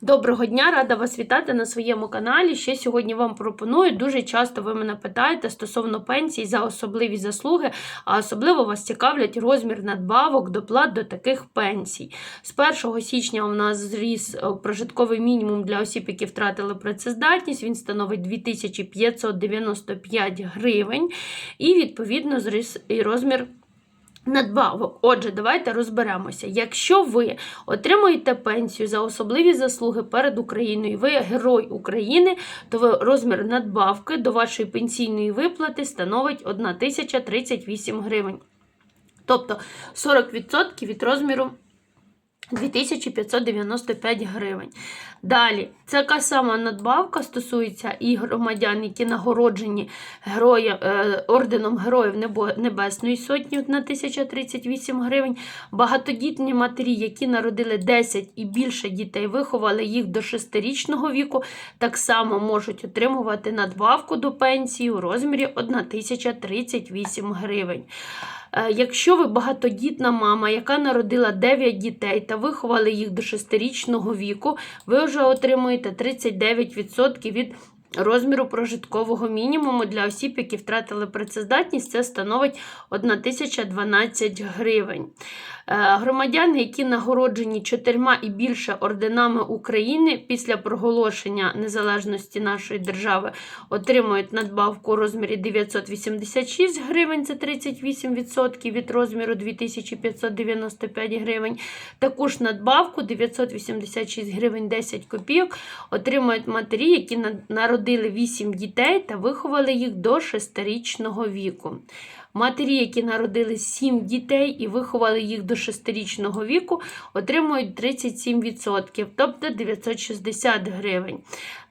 Доброго дня, рада вас вітати на своєму каналі. Ще сьогодні вам пропоную. Дуже часто ви мене питаєте стосовно пенсій за особливі заслуги, а особливо вас цікавлять розмір надбавок, доплат до таких пенсій. З 1 січня у нас зріс е, прожитковий мінімум для осіб, які втратили працездатність. Він становить 2595 гривень. І відповідно зріс і розмір. Надбавок. Отже, давайте розберемося. Якщо ви отримуєте пенсію за особливі заслуги перед Україною, ви герой України, то розмір надбавки до вашої пенсійної виплати становить 1038 гривень. Тобто 40% від розміру 2595 гривень. Далі, така сама надбавка стосується і громадян, які нагороджені героя, е, орденом Героїв Небесної Сотні на 1038 гривень. Багатодітні матері, які народили 10 і більше дітей, виховали їх до 6-річного віку, так само можуть отримувати надбавку до пенсії у розмірі 1038 гривень. Е, Якщо ви багатодітна мама, яка народила 9 дітей та виховали їх до 6-річного віку, ви вже отримуєте 39% від розміру прожиткового мінімуму для осіб, які втратили працездатність, це становить 1012 гривень. Е, Громадяни, які нагороджені чотирма і більше орденами України після проголошення незалежності нашої держави, отримують надбавку у розмірі 986 гривень, це 38% від розміру 2595 гривень. Також надбавку 986 гривень 10 копійок отримують матері, які на- народили 8 дітей та виховали їх до 6-річного віку. Матері, які народили 7 дітей і виховали їх до 6-річного віку, отримують 37%, тобто 960 гривень.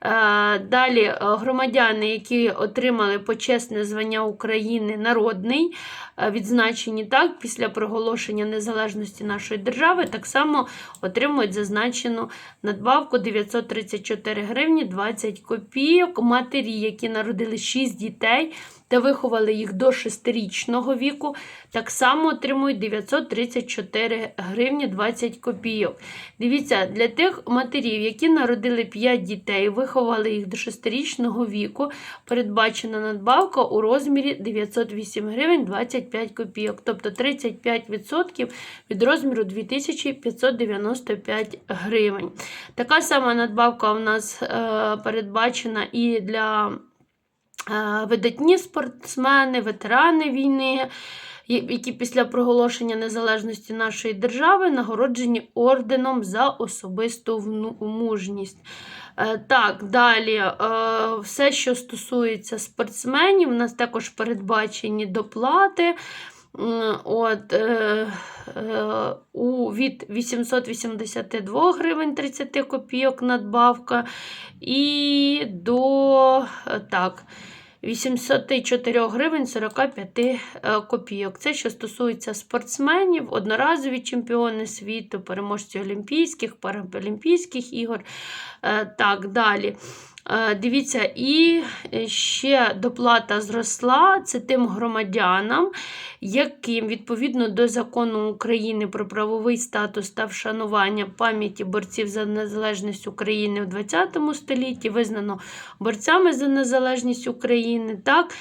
Е, Далі е, громадяни, які отримали почесне звання України народний, е, відзначені так після проголошення незалежності нашої держави, так само отримують зазначену надбавку 934 гривні 20 копійок. Матері, які народили 6 дітей та виховали їх до 6-річного віку, так само отримують 934 гривні 20 копійок. Дивіться, для тих матерів, які народили 5 дітей, виховали їх до 6-річного віку, передбачена надбавка у розмірі 908 гривень 25 копійок, тобто 35% від розміру 2595 гривень. Така сама надбавка у нас е, передбачена і для видатні спортсмени, ветерани війни. Які після проголошення незалежності нашої держави нагороджені орденом за особисту мужність. Е, Так, далі, е, все, що стосується спортсменів, у нас також передбачені доплати. От, е, е, у, від 882 гривень 30 копійок надбавка і до е, так, 804 гривень 45 е, копійок. Це що стосується спортсменів, одноразові чемпіони світу, переможці Олімпійських, Паралімпійських ігор. Е, Так, далі. Е, Дивіться, і ще доплата зросла це тим громадянам, яким відповідно до закону України про правовий статус та вшанування пам'яті борців за незалежність України в ХХ столітті визнано борцями за незалежність України, так, е,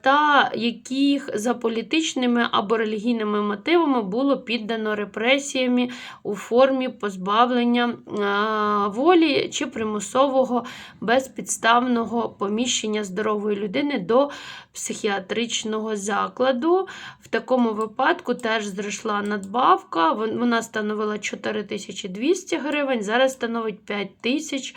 та яких за політичними або релігійними мотивами було піддано репресіями у формі позбавлення е, волі чи примусового безпідставного поміщення здорової людини до психіатричного закладу. В такому випадку теж зросла надбавка. Вона становила 4200 гривень, зараз становить 5000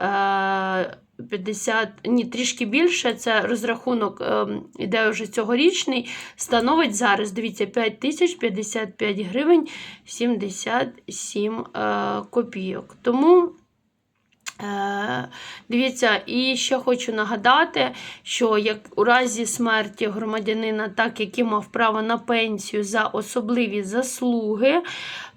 е, 50, ні, трішки більше, це розрахунок е, іде вже цьогорічний, становить зараз, дивіться, 5055 гривень 77 е, копійок. Тому Е, Дивіться, і ще хочу нагадати, що як у разі смерті громадянина, так який мав право на пенсію за особливі заслуги,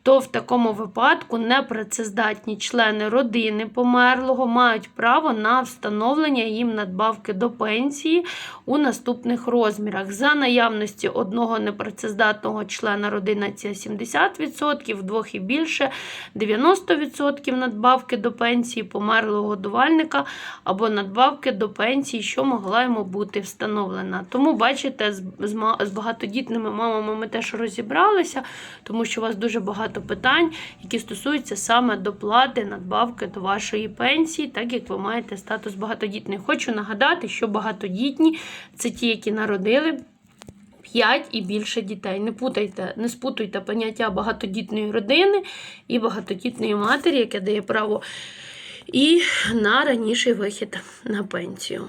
то в такому випадку непрацездатні члени родини померлого мають право на встановлення їм надбавки до пенсії у наступних розмірах. За наявності одного непрацездатного члена родини це 70%, двох і більше 90% надбавки до пенсії померлого годувальника або надбавки до пенсії, що могла йому бути встановлена. Тому, бачите, з, багатодітними мамами ми теж розібралися, тому що у вас дуже багато питань, які стосуються саме доплати надбавки до вашої пенсії, так як ви маєте статус багатодітний. Хочу нагадати, що багатодітні це ті, які народили. 5 і більше дітей. Не путайте, не спутуйте поняття багатодітної родини і багатодітної матері, яке дає право і на раніший вихід на пенсію.